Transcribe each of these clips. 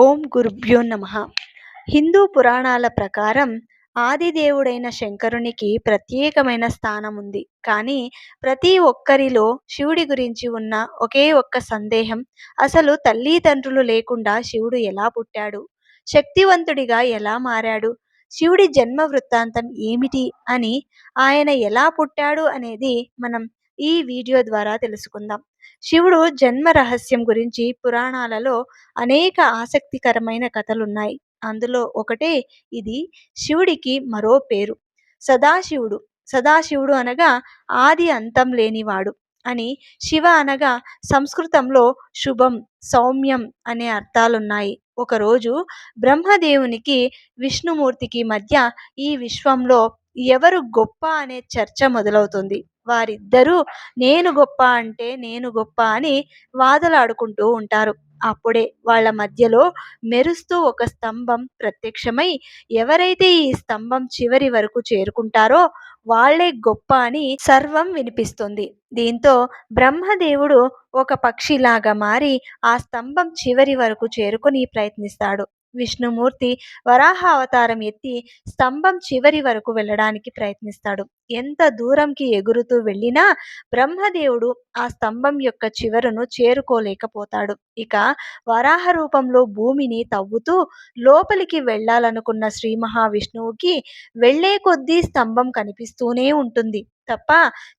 ఓం గురుభ్యో నమ. హిందూ పురాణాల ప్రకారం ఆదిదేవుడైన శంకరునికి ప్రత్యేకమైన స్థానం ఉంది కానీ ప్రతి ఒక్కరిలో శివుడి గురించి ఉన్న ఒకే ఒక్క సందేహం అసలు తల్లిదండ్రులు లేకుండా శివుడు ఎలా పుట్టాడు? శక్తివంతుడిగా ఎలా మారాడు? శివుడి జన్మ వృత్తాంతం ఏమిటి? అని ఆయన ఎలా పుట్టాడు అనేది మనం ఈ వీడియో ద్వారా తెలుసుకుందాం. శివుడు జన్మ రహస్యం గురించి పురాణాలలో అనేక ఆసక్తికరమైన కథలున్నాయి. అందులో ఒకటే ఇది శివుడికి మరో పేరు. సదాశివుడు. సదాశివుడు అనగా ఆది అంతం లేనివాడు అని శివ అనగా సంస్కృతంలో శుభం సౌమ్యం అనే అర్థాలున్నాయి. ఒకరోజు బ్రహ్మదేవునికి విష్ణుమూర్తికి మధ్య ఈ విశ్వంలో ఎవరు గొప్ప అనే చర్చ మొదలవుతుంది. వారిద్దరూ నేను గొప్ప అంటే నేను గొప్ప అని వాదలాడుకుంటూ ఉంటారు. అప్పుడే వాళ్ళ మధ్యలో మెరుస్తూ ఒక స్తంభం ప్రత్యక్షమై ఎవరైతే ఈ స్తంభం చివరి వరకు చేరుకుంటారో వాళ్ళే గొప్ప అని సర్వం వినిపిస్తుంది. దీంతో బ్రహ్మదేవుడు ఒక పక్షిలాగా మారి ఆ స్తంభం చివరి వరకు చేరుకుని ప్రయత్నిస్తాడు. విష్ణుమూర్తి వరాహ అవతారం ఎత్తి స్తంభం చివరి వరకు వెళ్ళడానికి ప్రయత్నిస్తాడు. ఎంత దూరంకి ఎగురుతూ వెళ్ళినా బ్రహ్మదేవుడు ఆ స్తంభం యొక్క చివరను చేరుకోలేకపోతాడు. ఇక వరాహ రూపంలో భూమిని తవ్వుతూ లోపలికి వెళ్ళాలనుకున్న శ్రీ మహావిష్ణువుకి వెళ్ళే కొద్దీ స్తంభం కనిపిస్తూనే ఉంటుంది. తప్ప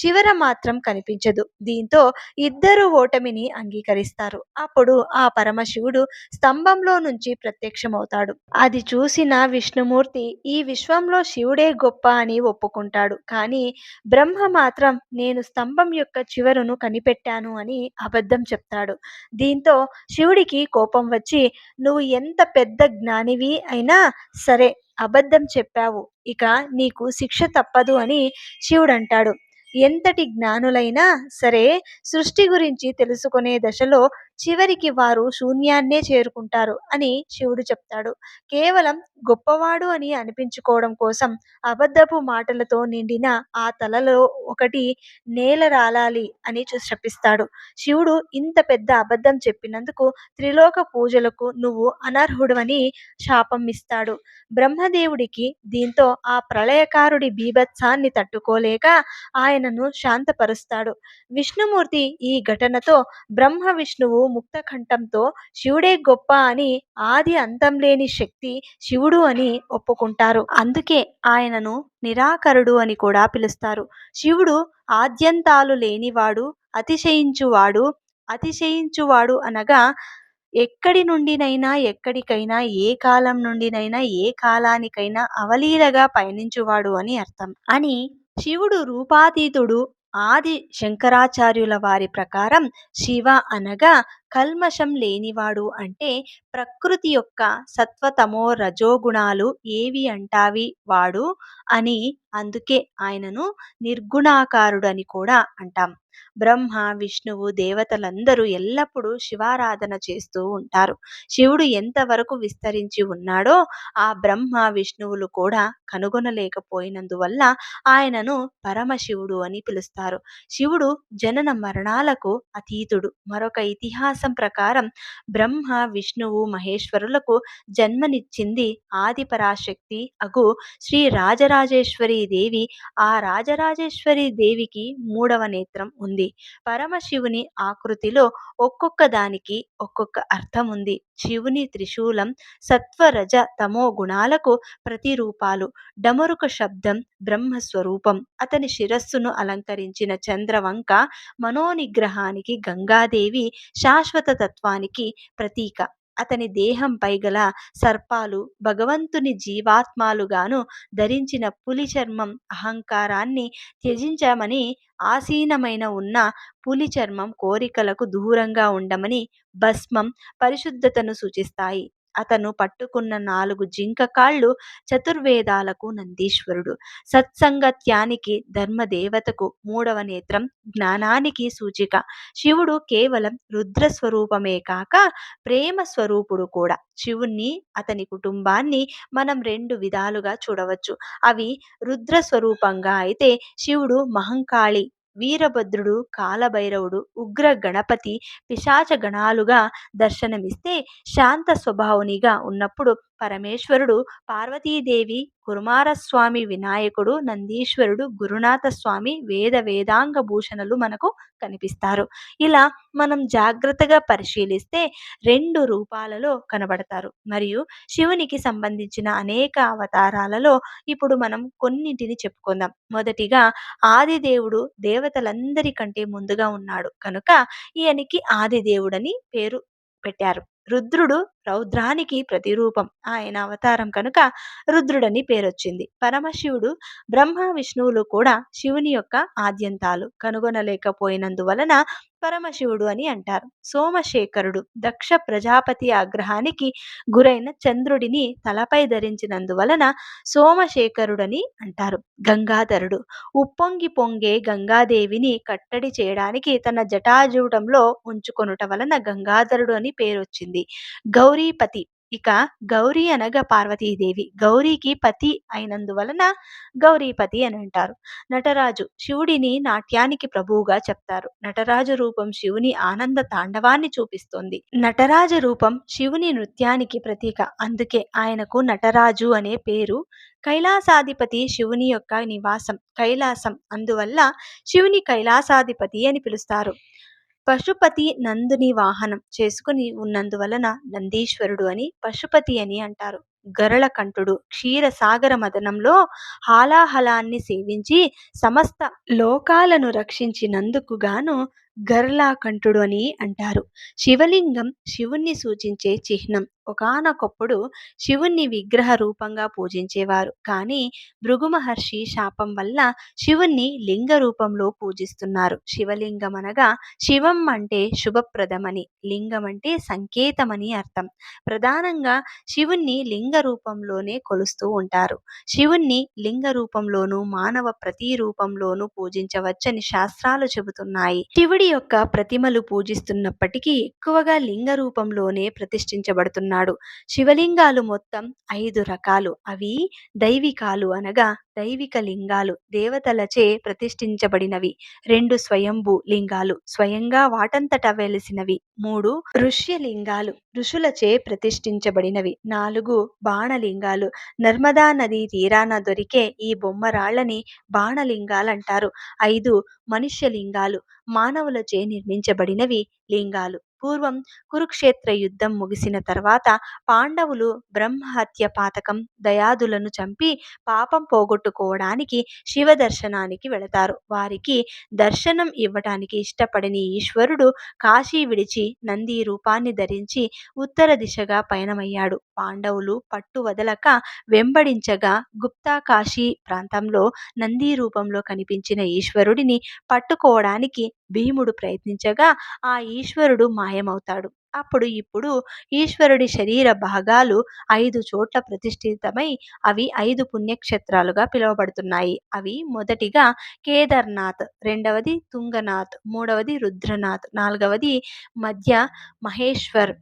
చివర మాత్రం కనిపించదు. దీంతో ఇద్దరు ఓటమిని అంగీకరిస్తారు. అప్పుడు ఆ పరమశివుడు స్తంభంలో నుంచి ప్రత్యక్షమవుతాడు. అది చూసిన విష్ణుమూర్తి ఈ విశ్వంలో శివుడే గొప్ప అని ఒప్పుకుంటాడు. కానీ బ్రహ్మ మాత్రం నేను స్తంభం యొక్క చివరను కనిపెట్టాను అని అబద్ధం చెప్తాడు. దీంతో శివుడికి కోపం వచ్చి నువ్వు ఎంత పెద్ద జ్ఞానివి అయినా సరే అబద్ధం చెప్పావు. ఇక నీకు శిక్ష తప్పదు అని శివుడు అంటాడు ఎంతటి జ్ఞానులైనా సరే సృష్టి గురించి తెలుసుకునే దశలో చివరికి వారు శూన్యాన్నే చేరుకుంటారు అని శివుడు చెప్తాడు. కేవలం గొప్పవాడు అని అనిపించుకోవడం కోసం అబద్ధపు మాటలతో నిండిన ఆ తలలో ఒకటి నేల రాలాలి అని శపిస్తాడు. శివుడు ఇంత పెద్ద అబద్ధం చెప్పినందుకు త్రిలోక పూజలకు నువ్వు అనర్హుడవని శాపం ఇస్తాడు. బ్రహ్మదేవుడికి దీంతో ఆ ప్రళయకారుడి బీభత్సాన్ని తట్టుకోలేక ఆయనను శాంతపరుస్తాడు. విష్ణుమూర్తి ఈ ఘటనతో బ్రహ్మ విష్ణువు ముక్తకంఠంతో శివుడే గొప్ప అని ఆది అంతం లేని శక్తి శివుడు అని ఒప్పుకుంటారు. అందుకే ఆయనను నిరాకరుడు అని కూడా పిలుస్తారు. శివుడు ఆద్యంతాలు లేనివాడు అతిశయించువాడు అతిశయించువాడు అనగా ఎక్కడి నుండినైనా ఎక్కడికైనా ఏ కాలం నుండినైనా ఏ కాలానికైనా అవలీలగా పయనించువాడు అని అర్థం. అని శివుడు రూపాతీతుడు ఆది శంకరాచార్యుల వారి ప్రకారం శివ అనగా కల్మషం లేనివాడు అంటే ప్రకృతి యొక్క సత్వతమో రజోగుణాలు ఏవి అంటావి వాడు అని అందుకే ఆయనను నిర్గుణాకారుడని కూడా అంటాం. బ్రహ్మ విష్ణువు దేవతలందరూ ఎల్లప్పుడూ శివారాధన చేస్తూ ఉంటారు. శివుడు ఎంతవరకు విస్తరించి ఉన్నాడో ఆ బ్రహ్మ విష్ణువులు కూడా కనుగొనలేకపోయినందువల్ల ఆయనను పరమశివుడు అని పిలుస్తారు. శివుడు జనన మరణాలకు అతీతుడు. మరొక ఇతిహాసం ప్రకారం బ్రహ్మ విష్ణువు మహేశ్వరులకు జన్మనిచ్చింది ఆది పరాశక్తి అగు శ్రీ రాజరాజేశ్వరి దేవి. ఆ రాజరాజేశ్వరి దేవికి మూడవ నేత్రం ఉంది. పరమశివుని ఆకృతిలో ఒక్కొక్క దానికి ఒక్కొక్క అర్థం ఉంది శివుని త్రిశూలం సత్వరజ తమో గుణాలకు ప్రతిరూపాలు. డమరుక శబ్దం బ్రహ్మస్వరూపం. అతని శిరస్సును అలంకరించిన చంద్రవంక మనోనిగ్రహానికి గంగాదేవి శాశ్వత తత్వానికి ప్రతీక. అతని దేహంపై గల సర్పాలు భగవంతుని జీవాత్మాలుగాను ధరించిన పులి చర్మం అహంకారాన్ని త్యజించమని ఆసీనమైన ఉన్న పులి చర్మం కోరికలకు దూరంగా ఉండమని భస్మం పరిశుద్ధతను సూచిస్తాయి. అతను పట్టుకున్న నాలుగు జింక కాళ్ళు చతుర్వేదాలకు నందీశ్వరుడు. సత్సంగత్యానికి ధర్మదేవతకు మూడవ నేత్రం జ్ఞానానికి సూచిక. శివుడు కేవలం రుద్ర స్వరూపమే కాక ప్రేమ స్వరూపుడు కూడా. శివుణ్ణి అతని కుటుంబాన్ని మనం రెండు విధాలుగా చూడవచ్చు. అవి రుద్ర స్వరూపంగా అయితే శివుడు మహంకాళి వీరభద్రుడు కాలభైరవుడు ఉగ్ర గణపతి పిశాచ గణాలుగా దర్శనమిస్తే శాంత స్వభావునిగా ఉన్నప్పుడు పరమేశ్వరుడు పార్వతీదేవి కుమారస్వామి వినాయకుడు నందీశ్వరుడు గురునాథ స్వామి వేద వేదాంగ భూషణలు మనకు కనిపిస్తారు. ఇలా మనం జాగ్రత్తగా పరిశీలిస్తే రెండు రూపాలలో కనబడతారు. మరియు శివునికి సంబంధించిన అనేక అవతారాలలో ఇప్పుడు మనం కొన్నింటిని చెప్పుకుందాం. మొదటిగా ఆదిదేవుడు దేవతలందరికంటే ముందుగా ఉన్నాడు. కనుక ఈయనకి ఆదిదేవుడని పేరు పెట్టారు. రుద్రుడు రౌద్రానికి ప్రతిరూపం. ఆయన అవతారం కనుక రుద్రుడని పేరొచ్చింది. పరమశివుడు బ్రహ్మ విష్ణువులు కూడా శివుని యొక్క ఆద్యంతాలు. కనుగొనలేకపోయినందువలన పరమశివుడు అని అంటారు. సోమశేఖరుడు దక్ష ప్రజాపతి ఆగ్రహానికి గురైన చంద్రుడిని తలపై ధరించినందువలన సోమశేఖరుడని అంటారు. గంగాధరుడు ఉప్పొంగి పొంగే గంగాదేవిని కట్టడి చేయడానికి తన జటాజూటంలో ఉంచుకొనుట వలన గంగాధరుడు అని పేరొచ్చింది. గౌ గౌరీపతి. ఇక గౌరీ అనగా పార్వతీదేవి. గౌరీకి పతి అయినందువలన గౌరీపతి అని అంటారు. నటరాజు శివుడిని నాట్యానికి ప్రభువుగా చెప్తారు. నటరాజు రూపం శివుని ఆనంద తాండవాన్ని చూపిస్తుంది. నటరాజ రూపం శివుని నృత్యానికి ప్రతీక. అందుకే ఆయనకు నటరాజు అనే పేరు కైలాసాధిపతి శివుని యొక్క నివాసం. కైలాసం అందువల్ల శివుని కైలాసాధిపతి అని పిలుస్తారు. పశుపతి నందుని వాహనం చేసుకుని ఉన్నందువలన నందీశ్వరుడు అని పశుపతి అని అంటారు. గరళ కంఠుడు క్షీరసాగర మదనంలో హాలాహలాన్ని సేవించి సమస్త లోకాలను రక్షించినందుకు గాను గర్లాకంఠుడు అని అంటారు. శివలింగం శివుణ్ణి సూచించే చిహ్నం. ఒకానొకప్పుడు శివుణ్ణి విగ్రహ రూపంగా పూజించేవారు. కానీ భృగు మహర్షి శాపం వల్ల శివుణ్ణి లింగ రూపంలో పూజిస్తున్నారు. శివలింగం అనగా శివం అంటే శుభప్రదమని లింగం అంటే సంకేతమని అర్థం. ప్రధానంగా శివుణ్ణి లింగ రూపంలోనే కొలుస్తూ ఉంటారు. శివుణ్ణి లింగ రూపంలోనూ మానవ ప్రతి రూపంలోనూ పూజించవచ్చని శాస్త్రాలు చెబుతున్నాయి. శివుడి యొక్క ప్రతిమలు పూజిస్తున్నప్పటికీ ఎక్కువగా లింగ రూపంలోనే ప్రతిష్ఠించబడుతున్నాడు. శివలింగాలు మొత్తం ఐదు రకాలు. అవి దైవికాలు అనగా దైవిక లింగాలు దేవతలచే ప్రతిష్ఠించబడినవి. రెండు స్వయంభూ లింగాలు స్వయంగా వాటంతట వెలిసినవి. మూడు ఋష్యలింగాలు ఋషులచే ప్రతిష్ఠించబడినవి. నాలుగు బాణలింగాలు నర్మదా నది తీరాన దొరికే ఈ బొమ్మరాళ్ళని బాణలింగాలంటారు. ఐదు మనుష్యలింగాలు మానవులచే నిర్మించబడినవి లింగాలు. పూర్వం కురుక్షేత్ర యుద్ధం ముగిసిన తర్వాత పాండవులు బ్రహ్మహత్య పాతకం దయాదులను చంపి పాపం పోగొట్టుకోవడానికి శివ దర్శనానికి వెళతారు. వారికి దర్శనం ఇవ్వటానికి ఇష్టపడని ఈశ్వరుడు కాశీ విడిచి నంది రూపాన్ని ధరించి ఉత్తర దిశగా పయనమయ్యాడు. పాండవులు పట్టు వదలక వెంబడించగా గుప్తా కాశీ ప్రాంతంలో నంది రూపంలో కనిపించిన ఈశ్వరుడిని పట్టుకోవడానికి భీముడు ప్రయత్నించగా ఆ ఈశ్వరుడు మాయమవుతాడు అప్పుడు ఇప్పుడు ఈశ్వరుడి శరీర భాగాలు ఐదు చోట్ల ప్రతిష్ఠితమై అవి ఐదు పుణ్యక్షేత్రాలుగా పిలువబడుతున్నాయి. అవి మొదటిగా కేదార్నాథ్ రెండవది తుంగనాథ్ మూడవది రుద్రనాథ్ నాలుగవది మధ్య మహేశ్వర్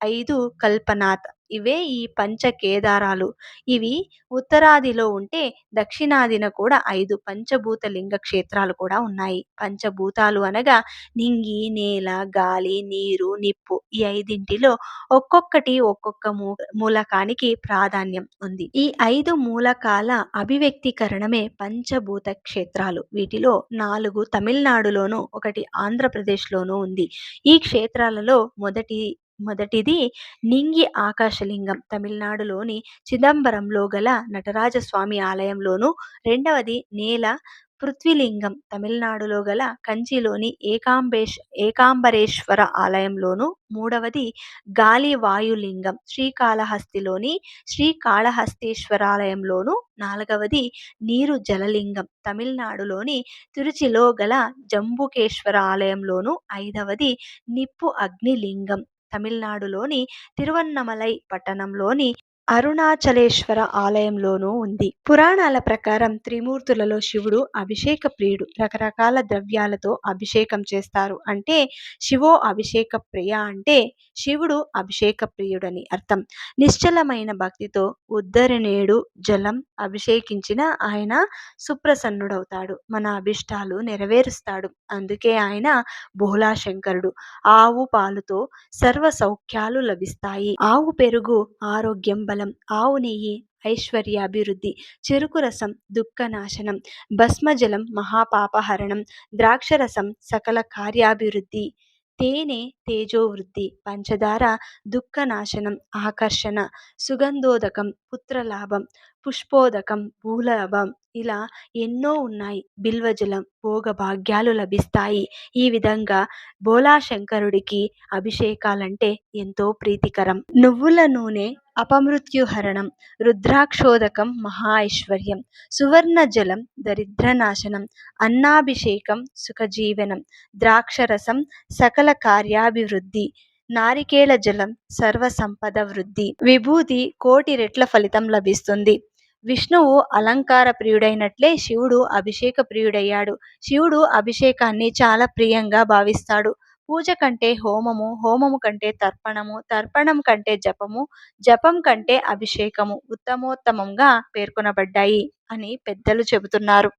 ఐదు కల్పనాథ్ ఇవే ఈ పంచ కేదారాలు ఇవి ఉత్తరాదిలో ఉంటే దక్షిణాదిన కూడా ఐదు పంచభూత లింగ క్షేత్రాలు కూడా ఉన్నాయి. పంచభూతాలు అనగా నింగి నేల గాలి నీరు నిప్పు ఈ ఐదింటిలో ఒక్కొక్కటి ఒక్కొక్క మూ మూలకానికి ప్రాధాన్యం ఉంది. ఈ ఐదు మూలకాల అభివ్యక్తీకరణమే పంచభూత క్షేత్రాలు. వీటిలో నాలుగు తమిళనాడులోను ఒకటి ఆంధ్రప్రదేశ్లోనూ ఉంది. ఈ క్షేత్రాలలో మొదటి మొదటిది నింగి ఆకాశలింగం. తమిళనాడులోని చిదంబరంలో గల నటరాజస్వామి ఆలయంలోను రెండవది నేల పృథ్వీలింగం. తమిళనాడులో గల కంచిలోని ఏకాంబేష్ ఏకాంబరేశ్వర ఆలయంలోను మూడవది గాలి వాయులింగం శ్రీకాళహస్తిలోని శ్రీకాళహస్తీశ్వరాలయంలోను నాలుగవది నీరు జలలింగం తమిళనాడులోని తిరుచిలో గల జంబుకేశ్వర ఆలయంలోను ఐదవది నిప్పు అగ్నిలింగం తమిళనాడులోని తిరువన్నమలై పట్టణంలోని అరుణాచలేశ్వర ఆలయంలోనూ ఉంది. పురాణాల ప్రకారం త్రిమూర్తులలో శివుడు అభిషేక ప్రియుడు. రకరకాల ద్రవ్యాలతో అభిషేకం చేస్తారు. అంటే శివో అభిషేక ప్రియ అంటే శివుడు అభిషేక ప్రియుడని అర్థం. నిశ్చలమైన భక్తితో ఉద్ధరణేడు జలం అభిషేకించిన ఆయన సుప్రసన్నుడవుతాడు. మన అభిష్టాలు నెరవేరుస్తాడు. అందుకే ఆయన భోళాశంకరుడు ఆవు పాలుతో సర్వ సౌఖ్యాలు లభిస్తాయి. ఆవు పెరుగు ఆరోగ్యం కేవలం ఆవు నెయ్యి ఐశ్వర్యాభివృద్ధి చెరుకు రసం దుఃఖనాశనం భస్మజలం మహాపాపహరణం ద్రాక్షరసం సకల కార్యాభివృద్ధి తేనె తేజోవృద్ధి పంచదార దుఃఖనాశనం ఆకర్షణ సుగంధోదకం పుత్రలాభం పుష్పోదకం భూలాభం ఇలా ఎన్నో ఉన్నాయి. బిల్వజలం భోగభాగ్యాలు లభిస్తాయి. ఈ విధంగా బోలాశంకరుడికి అభిషేకాలంటే ఎంతో ప్రీతికరం. నువ్వుల నూనె అపమృత్యుహరణం రుద్రాక్షోదకం మహా ఐశ్వర్యం. సువర్ణ జలం దరిద్రనాశనం అన్నాభిషేకం సుఖజీవనం. ద్రాక్షరసం సకల కార్యాభివృద్ధి. నారికేళ జలం సర్వసంపద వృద్ధి. విభూతి కోటి రెట్ల ఫలితం లభిస్తుంది. విష్ణువు అలంకార ప్రియుడైనట్లే శివుడు అభిషేక ప్రియుడయ్యాడు. శివుడు అభిషేకాన్ని చాలా ప్రియంగా భావిస్తాడు. పూజ కంటే హోమము హోమము కంటే తర్పణము తర్పణం కంటే జపము జపం కంటే అభిషేకము ఉత్తమోత్తమంగా పేర్కొనబడ్డాయి అని పెద్దలు చెబుతున్నారు.